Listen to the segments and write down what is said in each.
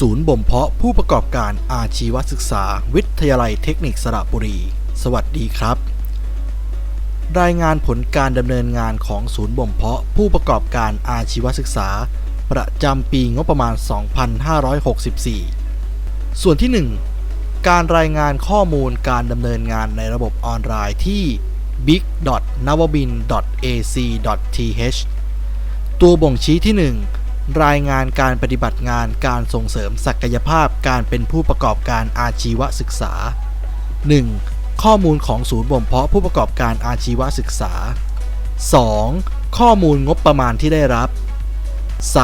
ศูนย์บ่มเพาะผู้ประกอบการอาชีวศึกษา วิทยาลัยเทคนิคสระบุรี สวัสดีครับ รายงานผลการดำเนินงานของศูนย์บ่มเพาะผู้ประกอบการอาชีวศึกษา ประจำปีงบประมาณ 2564 ส่วนที่ 1 การรายงานข้อมูลการดำเนินงานในระบบออนไลน์ที่ big.navabin.ac.th ตัวบ่งชี้ที่ 1 รายงานการปฏิบัติงานการส่งเสริมศักยภาพการเป็นผู้ประกอบการอาชีวศึกษา 1. ข้อมูลของศูนย์บ่มเพาะผู้ประกอบการอาชีวศึกษา 2. ข้อมูลงบประมาณที่ได้รับ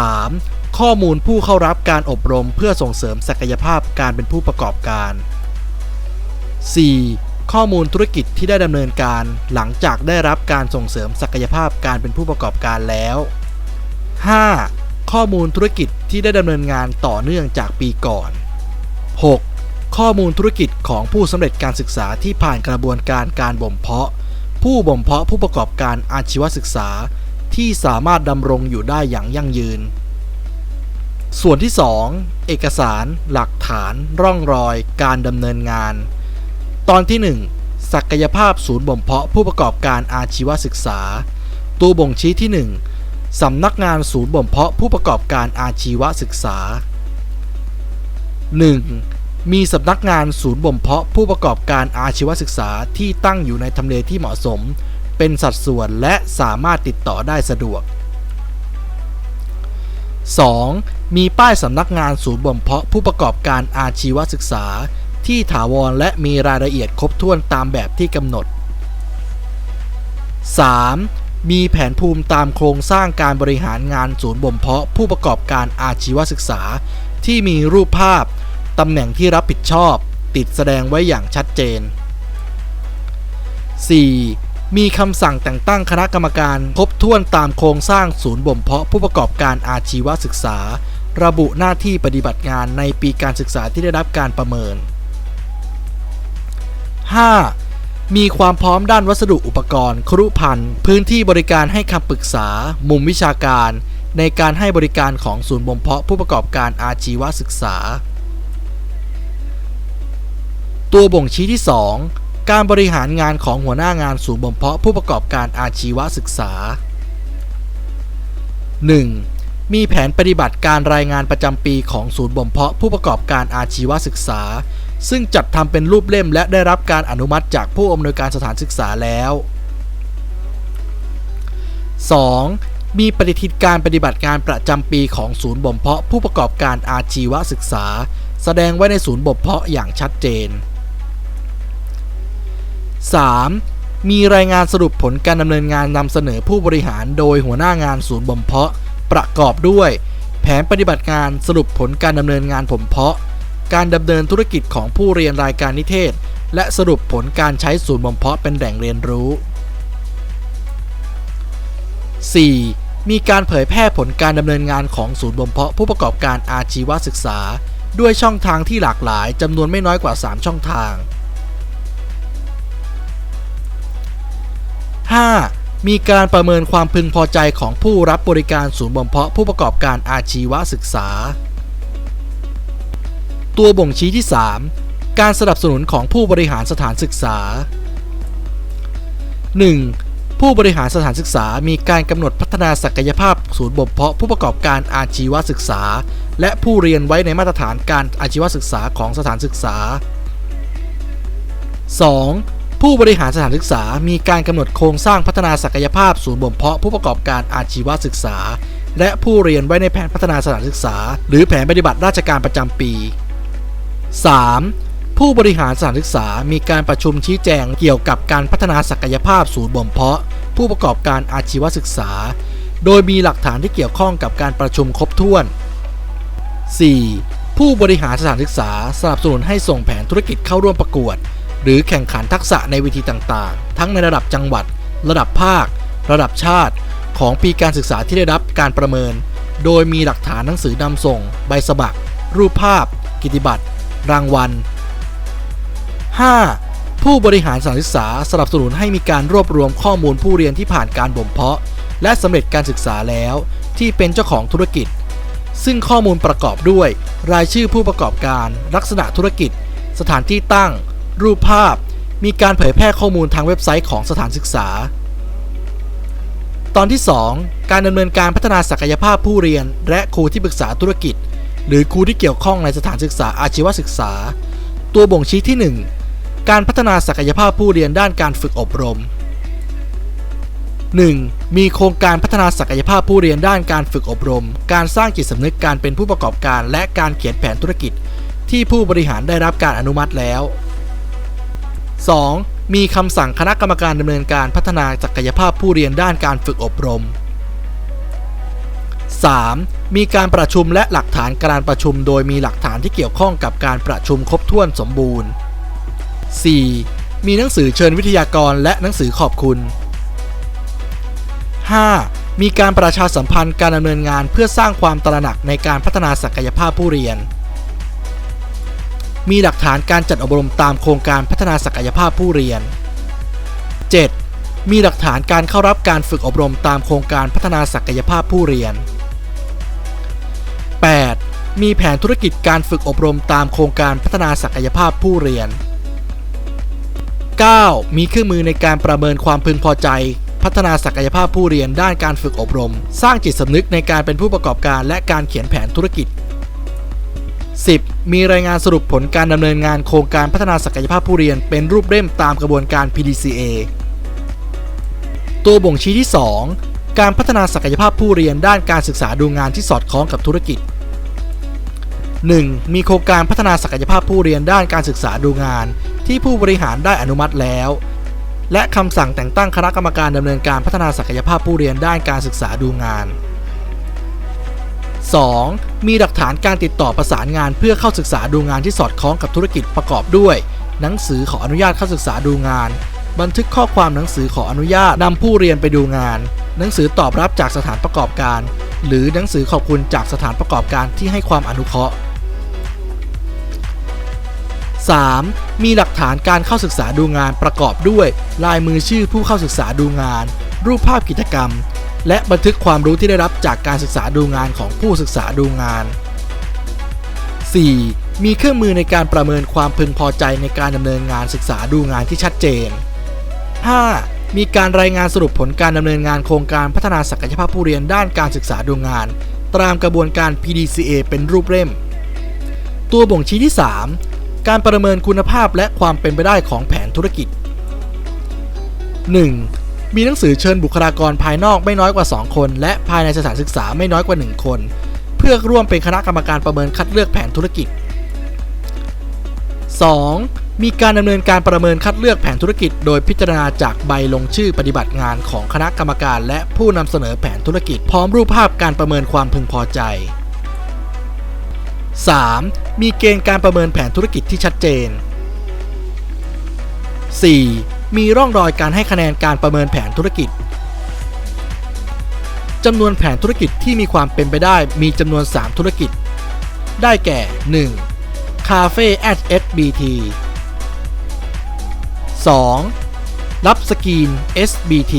3. ข้อมูลผู้เข้ารับการอบรมเพื่อส่งเสริมศักยภาพการเป็นผู้ประกอบการ 4. ข้อมูลธุรกิจที่ได้ดำเนินการหลังจากได้รับการส่งเสริมศักยภาพการเป็นผู้ประกอบการแล้ว 5. ข้อมูลธุรกิจที่ได้ดำเนินงานต่อเนื่องจากปีก่อน 6. ข้อมูลธุรกิจของผู้สำเร็จการศึกษาที่ผ่านกระบวนการการบ่มเพาะ ผู้บ่มเพาะผู้ประกอบการอาชีวศึกษา ที่สามารถดำรงอยู่ได้อย่างยั่งยืน ส่วนที่ 2 เอกสาร หลักฐาน ร่องรอย การดำเนินงาน ตอนที่ 1 ศักยภาพศูนย์บ่มเพาะผู้ประกอบการอาชีวศึกษา ตัวบ่งชี้ที่ 1 สำนักงานศูนย์บ่มเพาะผู้ประกอบการอาชีวศึกษา 1. มีสำนักงานศูนย์บ่มเพาะผู้ประกอบการอาชีวศึกษาที่ตั้งอยู่ในทำเลที่เหมาะสม เป็นสัดส่วนและสามารถติดต่อได้สะดวก 2. มีป้ายสำนักงานศูนย์บ่มเพาะผู้ประกอบการอาชีวศึกษา ที่ถาวรและมีรายละเอียดครบถ้วนตามแบบที่กำหนด 3. มีแผนภูมิตามโครงสร้างการบริหารงานศูนย์บ่มเพาะผู้ประกอบการอาชีวศึกษา ที่มีรูปภาพ ตำแหน่งที่รับผิดชอบ ติดแสดงไว้อย่างชัดเจน 4. มีคำสั่งแต่งตั้งคณะกรรมการครบถ้วนตามโครงสร้างศูนย์บ่มเพาะผู้ประกอบการอาชีวศึกษา ระบุหน้าที่ปฏิบัติงานในปีการศึกษาที่ได้รับการประเมิน 5. มีความพร้อมด้านวัสดุอุปกรณ์ ครุภัณฑ์ พื้นที่บริการให้คำปรึกษา มุมวิชาการ ในการให้บริการของศูนย์บ่มเพาะผู้ประกอบการอาชีวศึกษา ตัวบ่งชี้ที่ 2 การบริหารงานของหัวหน้างานศูนย์บ่มเพาะผู้ประกอบการอาชีวศึกษา 1. มีแผนปฏิบัติการรายงานประจำปีของศูนย์บ่มเพาะผู้ประกอบการอาชีวศึกษา ซึ่งจัดทำเป็นรูปเล่มและได้รับการอนุมัติจากผู้อำนวยการสถานศึกษาแล้ว 2. มีปฏิทินการปฏิบัติงานประจำปีของศูนย์บ่มเพาะผู้ประกอบการอาชีวศึกษา แสดงไว้ในศูนย์บ่มเพาะอย่างชัดเจน 3. มีรายงานสรุปผลการดำเนินงานนำเสนอผู้บริหารโดยหัวหน้างานศูนย์บ่มเพาะ ประกอบด้วย แผนปฏิบัติงานสรุปผลการดำเนินงานผมเพาะ การดำเนินธุรกิจของผู้เรียนรายการนิเทศ และสรุปผลการใช้ศูนย์บ่มเพาะเป็นแหล่งเรียนรู้ 4. มีการเผยแพร่ผลการดำเนินงานของศูนย์บ่มเพาะผู้ประกอบการอาชีวศึกษา ด้วยช่องทางที่หลากหลายจำนวนไม่น้อยกว่า 3 ช่องทาง 5. มีการประเมินความพึงพอใจของผู้รับบริการศูนย์บ่มเพาะผู้ประกอบการอาชีวศึกษา ตัวบ่งชี้ที่ 3 การสนับสนุนของผู้บริหารสถานศึกษา 1. ผู้บริหารสถานศึกษามีการกำหนดพัฒนาศักยภาพศูนย์บ่มเพาะผู้ประกอบการอาชีวศึกษา และผู้เรียนไว้ในมาตรฐานการอาชีวศึกษาของสถานศึกษา 2. ผู้บริหารสถานศึกษา มีการกำหนดโครงสร้างพัฒนาศักยภาพศูนย์บ่มเพาะผู้ประกอบการอาชีวศึกษา และผู้เรียนไว้ในแผนพัฒนาสถานศึกษา หรือแผนปฏิบัติราชการประจำปี 3. ผู้บริหารสถานศึกษามีการประชุมชี้แจงเกี่ยวกับการพัฒนาศักยภาพศูนย์บ่มเพาะ ผู้ประกอบการอาชีวศึกษา โดยมีหลักฐานที่เกี่ยวข้องกับการประชุมครบถ้วน 4. ผู้บริหารสถานศึกษาสนับสนุนให้ส่งแผนธุรกิจเข้าร่วมประกวด หรือแข่งขันทักษะในเวทีต่างๆ ทั้งในระดับจังหวัด ระดับภาค ระดับชาติ ของปีการศึกษาที่ได้รับการประเมิน โดยมีหลักฐานหนังสือนำส่ง ใบสมัคร รูปภาพ กิตติบัตร รางวัล 5. ผู้บริหารสถานศึกษาสนับสนุนให้มีการรวบรวมข้อมูลผู้เรียนที่ผ่านการบ่มเพาะ และสำเร็จการศึกษาแล้ว ที่เป็นเจ้าของธุรกิจ ซึ่งข้อมูลประกอบด้วย รายชื่อผู้ประกอบการ ลักษณะธุรกิจ สถานที่ตั้ง รูปภาพ มีการเผยแพร่ข้อมูลทางเว็บไซต์ของสถานศึกษา ตอนที่ 2 การดำเนินการพัฒนาศักยภาพผู้เรียน และครูที่ปรึกษาธุรกิจ หรือครูที่เกี่ยวข้องในสถานศึกษาอาชีวศึกษา ตัวบ่งชี้ที่ 1 การพัฒนาศักยภาพผู้เรียนด้านการฝึกอบรม 1. มีโครงการพัฒนาศักยภาพผู้เรียนด้านการฝึกอบรม การสร้างจิตสำนึกการเป็นผู้ประกอบการ และการเขียนแผนธุรกิจ ที่ผู้บริหารได้รับการอนุมัติแล้ว 2. มีคำสั่งคณะกรรมการดำเนินการพัฒนาศักยภาพผู้เรียนด้านการฝึกอบรม 3. มีการประชุมและหลักฐานการประชุม โดยมีหลักฐานที่เกี่ยวข้องกับการประชุมครบถ้วนสมบูรณ์ 4. มีหนังสือเชิญวิทยากรและหนังสือขอบคุณ 5. มีการประชาสัมพันธ์การดำเนินงานเพื่อสร้างความตระหนักในการพัฒนาศักยภาพผู้เรียน มีหลักฐานการจัดอบรมตามโครงการพัฒนาศักยภาพผู้เรียน 7. มีหลักฐานการเข้ารับการฝึกอบรมตามโครงการพัฒนาศักยภาพผู้เรียน 8. มีแผนธุรกิจการฝึกอบรมตามโครงการพัฒนาศักยภาพผู้เรียน 9. มีเครื่องมือในการประเมินความพึงพอใจ พัฒนาศักยภาพผู้เรียนด้านการฝึกอบรม สร้างจิตสำนึกในการเป็นผู้ประกอบการและการเขียนแผนธุรกิจ 10. มีรายงานสรุปผลการดำเนินงานโครงการพัฒนาศักยภาพผู้เรียน เป็นรูปเล่มตามกระบวนการ PDCA ตัวบ่งชี้ที่ 2 การพัฒนาศักยภาพผู้เรียนด้านการศึกษาดูงานที่สอดคล้องกับธุรกิจ 1. มีโครงการพัฒนาศักยภาพผู้เรียนด้านการศึกษาดูงาน ที่ผู้บริหารได้อนุมัติแล้ว และคำสั่งแต่งตั้งคณะกรรมการดำเนินการพัฒนาศักยภาพผู้เรียนด้านการศึกษาดูงาน 2. มีหลักฐานการติดต่อประสานงานเพื่อเข้าศึกษาดูงานที่สอดคล้องกับธุรกิจประกอบด้วย หนังสือขออนุญาตเข้าศึกษาดูงาน บันทึกข้อความหนังสือขออนุญาตนำผู้เรียนไปดูงาน หนังสือตอบรับจากสถานประกอบการ หรือหนังสือขอบคุณจากสถานประกอบการที่ให้ความอนุเคราะห์ 3. มีหลักฐานการเข้าศึกษาดูงานประกอบด้วย ลายมือชื่อผู้เข้าศึกษาดูงาน รูปภาพกิจกรรม และบันทึกความรู้ที่ได้รับจากการศึกษาดูงานของผู้ศึกษาดูงาน 4. มีเครื่องมือในการประเมินความพึงพอใจในการดำเนินงานศึกษาดูงานที่ชัดเจน 5. มีการรายงานสรุปผลการดำเนินงานโครงการพัฒนาศักยภาพผู้เรียนด้านการศึกษาดูงาน ตามกระบวนการ PDCA เป็นรูปเล่ม ตัวบ่งชี้ที่ 3 การประเมินคุณภาพและความเป็นไปได้ของแผนธุรกิจ 1. มีหนังสือเชิญบุคลากรภายนอกไม่น้อยกว่า 2 คน และภายในสถานศึกษาไม่น้อยกว่า 1 คน เพื่อร่วมเป็นคณะกรรมการประเมินคัดเลือกแผนธุรกิจ 2. มีการดำเนินการประเมินคัดเลือกแผนธุรกิจ โดยพิจารณาจากใบลงชื่อปฏิบัติงานของคณะกรรมการและผู้นำเสนอแผนธุรกิจ พร้อมรูปภาพการประเมินความพึงพอใจ 3. มีเกณฑ์การประเมินแผนธุรกิจที่ชัดเจน 4. มีร่องรอยการให้คะแนนการประเมินแผนธุรกิจจำนวนแผนธุรกิจที่มีความเป็นไปได้มีจำนวน 3 ธุรกิจ ได้แก่ 1. Cafe at SBT 2. รับสกรีน SBT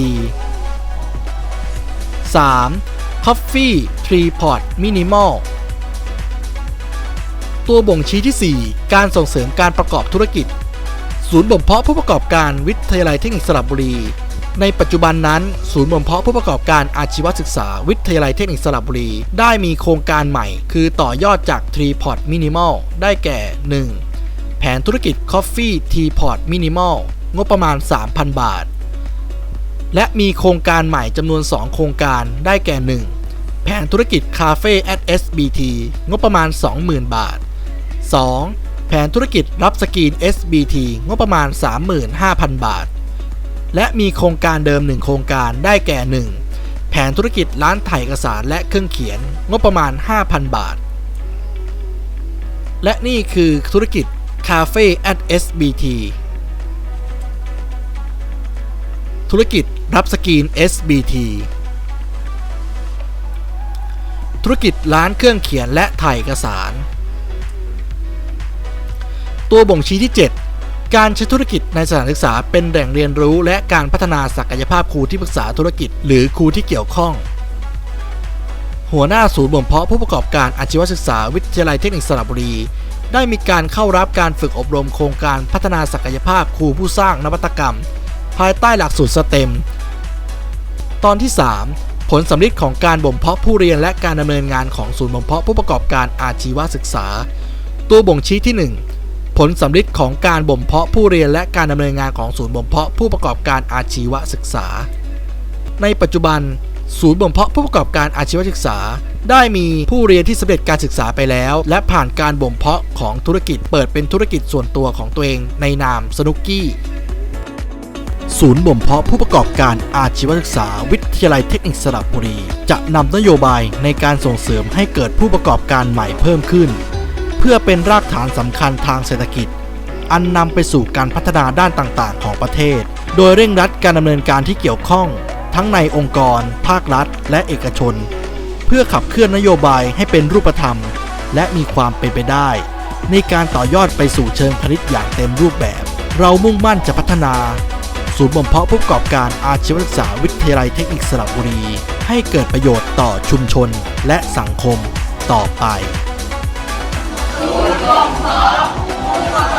3. Coffee Tree Pot Minimal ตัวบ่งชี้ที่ 4 การส่งเสริมการประกอบธุรกิจ ศูนย์บ่มเพาะผู้ประกอบการวิทยาลัยเทคนิคสระบุรี ในปัจจุบันนั้น ศูนย์บ่มเพาะผู้ประกอบการอาชีวศึกษา วิทยาลัยเทคนิคสระบุรี ได้มีโครงการใหม่ คือต่อยอดจาก Tree Pot Minimal ได้แก่ 1. แผนธุรกิจ Coffee Tea Pot Minimal งบประมาณ 3,000 บาท และมีโครงการใหม่จำนวน 2 โครงการได้แก่ 1. แผนธุรกิจ Cafe at SBT งบประมาณ 20,000 บาท 2. แผนธุรกิจรับสกรีน SBT งบประมาณ 35,000 บาท และมีโครงการเดิม 1 โครงการได้แก่ 1. แผนธุรกิจร้านถ่ายเอกสารและเครื่องเขียน งบประมาณ 5,000 บาท และนี่คือธุรกิจ Cafe at SBT ธุรกิจรับสกรีน SBT ธุรกิจร้านเครื่องเขียนและถ่ายเอกสาร ตัวบ่งชี้ที่ 7 การใช้ธุรกิจในสถานศึกษาเป็นแหล่งเรียนรู้ และการพัฒนาศักยภาพครูที่ปรึกษาธุรกิจ หรือครูที่เกี่ยวข้อง หัวหน้าศูนย์บ่มเพาะผู้ประกอบการอาชีวศึกษาวิทยาลัยเทคนิคสระบุรี ได้มีการเข้ารับการฝึกอบรมโครงการพัฒนาศักยภาพครูผู้สร้างนวัตกรรม ภายใต้หลักสูตรสเต็ม ตอนที่ 3 ผลสำลิดของการบ่มเพาะผู้เรียนและการดำเนินงานของศูนย์บ่มเพาะผู้ประกอบการอาชีวศึกษา ตัวบ่งชี้ที่ 1 ผลสำลิดของการบ่มเพาะผู้เรียนและการดำเนินงานของศูนย์บ่มเพาะผู้ประกอบการอาชีวศึกษา ในปัจจุบัน ศูนย์บ่มเพาะผู้ประกอบการอาชีวศึกษาได้มีผู้เรียนที่สำเร็จการศึกษาไปแล้ว และผ่านการบ่มเพาะของธุรกิจเปิดเป็นธุรกิจส่วนตัวของตัวเองในนามสนุกกี้ ศูนย์บ่มเพาะผู้ประกอบการอาชีวศึกษา วิทยาลัยเทคนิคสระบุรี จะนำนโยบายในการส่งเสริมให้เกิดผู้ประกอบการใหม่เพิ่มขึ้น เพื่อเป็นรากฐานสำคัญทางเศรษฐกิจ อันนำไปสู่การพัฒนาด้านต่างๆ ของประเทศ โดยเร่งรัดการดำเนินการที่เกี่ยวข้อง ทั้งในองค์กร ภาครัฐ และเอกชน เพื่อขับเคลื่อนนโยบายให้เป็นรูปธรรม และมีความเป็นไปได้ ในการต่อยอดไปสู่เชิงพาณิชย์อย่างเต็มรูปแบบ เรามุ่งมั่นจะพัฒนา ศูนย์บ่มเพาะผู้ประกอบการอาชีวศึกษาวิทยาลัยเทคนิคสระบุรี ให้เกิดประโยชน์ต่อชุมชนและสังคมต่อไปผ